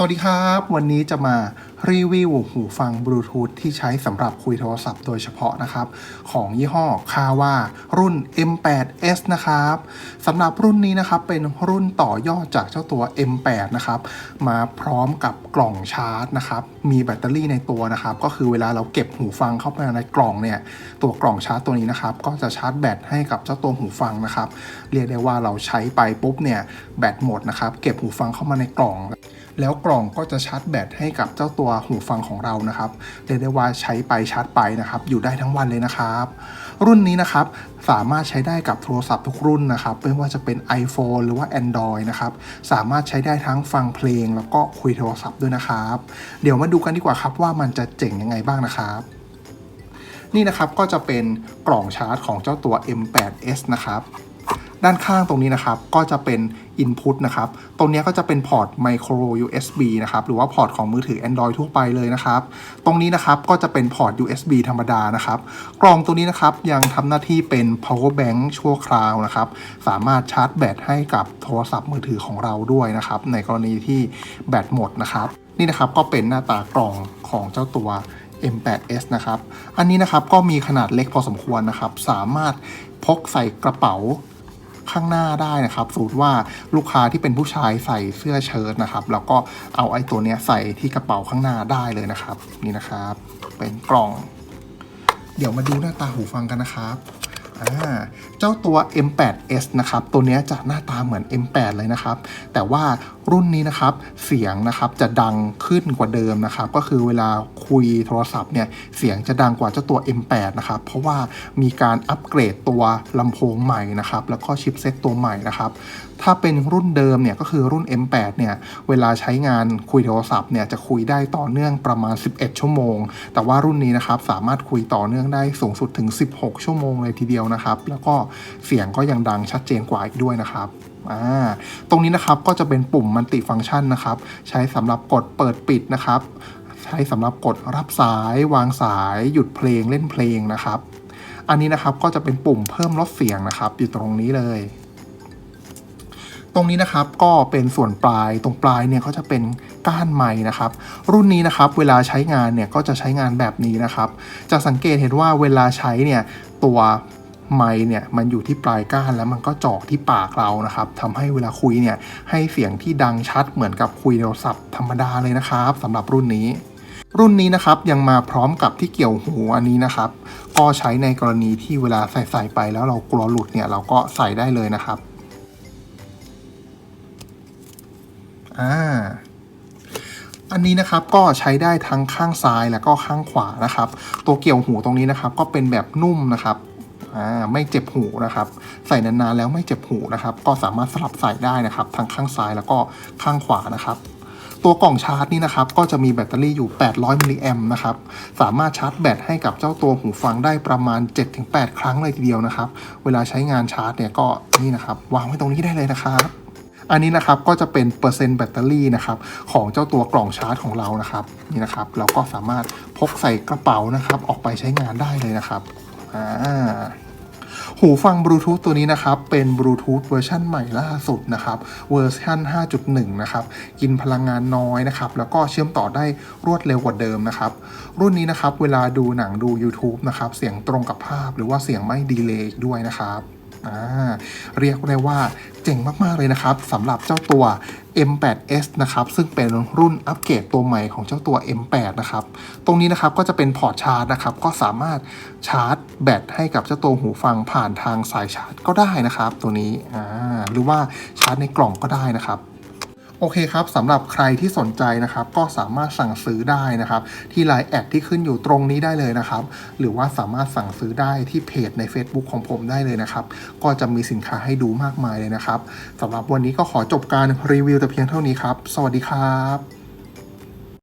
สวัสดีครับ วันนี้จะมา รีวิวหูฟังบลูทูธที่ใช้สำหรับคุยโทรศัพท์โดยเฉพาะนะครับ ของยี่ห้อคาว่ารุ่น M8S นะครับสำหรับรุ่นนี้นะครับเป็นรุ่นต่อยอดจากเจ้าตัว M8 นะครับมาพร้อมกับกล่องชาร์จนะครับมีแบตเตอรี่ในตัวนะครับก็คือเวลาเราเก็บหูฟังเข้าไปในกล่องเนี่ยตัวกล่องชาร์จตัวนี้นะครับก็จะชาร์จแบตให้กับเจ้าตัวหูฟังนะครับเรียกได้ว่าเราใช้ไปปุ๊บเนี่ยแบตหมดนะครับเก็บหูฟังเข้ามาในกล่อง แล้วกล่องก็จะชาร์จแบตให้กับเจ้าตัวหูฟังของเรานะครับเรียกได้ว่าใช้ไปชาร์จไปนะครับ อยู่ได้ทั้งวันเลยนะครับ รุ่นนี้นะครับสามารถใช้ได้กับโทรศัพท์ทุกรุ่นนะครับไม่ว่าจะเป็น iPhone หรือว่า Android นะครับสามารถใช้ได้ทั้งฟังเพลง แล้วก็คุยโทรศัพท์ด้วยนะครับ เดี๋ยวมาดูกันดีกว่าครับว่ามันจะเจ๋งยังไงบ้างนะครับนี่นะครับก็จะเป็นกล่องชาร์จของเจ้าตัว M8S นะครับ ด้านข้างตรงนี้นะครับ ก็จะเป็น Input นะครับ ตรงนี้ก็จะเป็นพอร์ต Micro USB นะครับ หรือว่าพอร์ตของมือถือ Android ทั่วไปเลยนะครับ ตรงนี้นะครับก็จะเป็นพอร์ต USB ธรรมดานะครับ กล่องตัวนี้นะครับยังทำหน้าที่เป็น power bank ชั่วคราวนะครับ สามารถชาร์จแบตให้กับโทรศัพท์มือถือของเราด้วยนะครับ ในกรณีที่แบตหมดนะครับ นี่นะครับก็เป็นหน้าตากล่องของเจ้าตัว M8S นะครับ อันนี้นะครับก็มีขนาดเล็กพอสมควรนะครับ สามารถพกใส่กระเป๋า ข้างหน้าได้นะครับสมมติว่าลูกค้าที่เป็นผู้ชายใส่เสื้อเชิ้ตนะครับ แล้วก็เอาไอ้ตัวเนี้ยใส่ที่กระเป๋าข้างหน้าได้เลยนะครับ นี่นะครับ เป็นกล่อง เดี๋ยวมาดูหน้าตาหูฟังกันนะครับ เจ้าตัว M8S นะครับ ตัวนี้จะหน้าตาเหมือน M8 เลยนะครับ แต่ว่ารุ่นนี้นะครับ เสียงนะครับจะดังขึ้นกว่าเดิมนะครับ ก็คือเวลาคุยโทรศัพท์เนี่ย เสียงจะดังกว่าเจ้าตัว M8 นะครับ เพราะว่ามีการอัปเกรดตัวลำโพงใหม่นะครับ แล้วก็ชิปเซ็ตตัวใหม่นะครับ ถ้าเป็นรุ่นเดิมเนี่ยก็คือรุ่น M8 เนี่ย เวลาใช้งานคุยโทรศัพท์เนี่ยจะคุยได้ต่อเนื่องประมาณ 11 ชั่วโมง แต่ว่ารุ่นนี้นะครับสามารถคุยต่อเนื่องได้สูงสุดถึง 16 ชั่วโมงเลยทีเดียวนะครับ แล้วก็เสียงก็ยังดังชัดเจนกว่าอีกด้วยนะครับตรงนี้นะครับก็จะเป็นปุ่มมัลติฟังก์ชันนะครับ ใช้สำหรับกดเปิดปิดนะครับ ใช้สำหรับกดรับสายวางสายหยุดเพลงเล่นเพลงนะครับ อันนี้นะครับก็จะเป็นปุ่มเพิ่มลดเสียงนะครับ อยู่ตรงนี้เลย ตรงนี้นะครับก็เป็นส่วนปลายตรงปลายเนี่ยก็จะเป็นก้านไม้นะครับ รุ่นนี้นะครับเวลาใช้งานเนี่ยก็จะใช้งานแบบนี้นะครับ จะสังเกตเห็นว่าเวลาใช้เนี่ยตัว ไม้เนี่ยมันอยู่ที่ปลายก้านแล้วมันก็จ่อที่ปากเรานะครับทำให้เวลาคุยเนี่ยให้เสียงที่ดังชัดเหมือนกับคุยโทรศัพท์ธรรมดาเลยนะครับสำหรับรุ่นนี้ รุ่นนี้นะครับยังมาพร้อมกับที่เกี่ยวหูอันนี้นะครับ ก็ใช้ในกรณีที่เวลาใส่ใส่ไปแล้วเรากลัวหลุดเนี่ยเราก็ใส่ได้เลยนะครับอ่าอันนี้นะครับก็ใช้ได้ทั้งข้างซ้ายแล้วก็ข้างขวานะครับ ตัวเกี่ยวหูตรงนี้นะครับ ก็เป็นแบบนุ่มนะครับ ไม่เจ็บหูนะครับ ใส่นานๆแล้วไม่เจ็บหูนะครับ ก็สามารถสลับใส่ได้นะครับ ทั้งข้างซ้ายแล้วก็ข้างขวานะครับ ตัวกล่องชาร์จนี่นะครับ ก็จะมีแบตเตอรี่อยู่ 800มิลลิแอมนะครับ สามารถชาร์จแบตให้กับเจ้าตัวหูฟังได้ประมาณ 7-8 ครั้งเลยทีเดียวนะครับ เวลาใช้งานชาร์จเนี่ยก็นี่นะครับ วางไว้ตรงนี้ได้เลยนะครับอันนี้นะครับก็จะเป็นเปอร์เซ็นต์แบตเตอรี่นะครับของเจ้าตัวกล่องชาร์จของเรานะครับนี่นะครับ เราก็สามารถพกใส่กระเป๋านะครับ ออกไปใช้งานได้เลยนะครับ อ่าหูฟังบลูทูธตัวนี้นะครับ เป็นบลูทูธเวอร์ชันใหม่ล่าสุดนะครับ เวอร์ชัน5.1 นะครับ กินพลังงานน้อยนะครับ แล้วก็เชื่อมต่อได้รวดเร็วกว่าเดิมนะครับ รุ่นนี้นะครับ เวลาดูหนังดู YouTube นะครับ เสียงตรงกับภาพ หรือว่าเสียงไม่ดีเลย์ด้วยนะครับ เรียกได้ว่าเจ๋งมาก ๆ เลยนะครับสำหรับเจ้าตัว M8S นะครับซึ่งเป็นรุ่นอัปเกรดตัวใหม่ของเจ้าตัว M8 นะครับตรงนี้นะครับก็จะเป็นพอร์ตชาร์จนะครับก็สามารถชาร์จแบตให้กับเจ้าตัวหูฟังผ่านทางสายชาร์จก็ได้นะครับ ตัวนี้หรือว่าชาร์จในกล่องก็ได้นะครับ โอเคครับสำหรับใครที่สนใจนะครับ ก็สามารถสั่งซื้อได้นะครับ ที่ไลน์แอดที่ขึ้นอยู่ตรงนี้ได้เลยนะครับ หรือว่าสามารถสั่งซื้อได้ที่เพจใน Facebook ของผมได้เลยนะครับ ก็จะมีสินค้าให้ดูมากมายเลยนะครับสำหรับวันนี้ก็ขอจบการรีวิวแต่เพียงเท่านี้ครับ สวัสดีครับ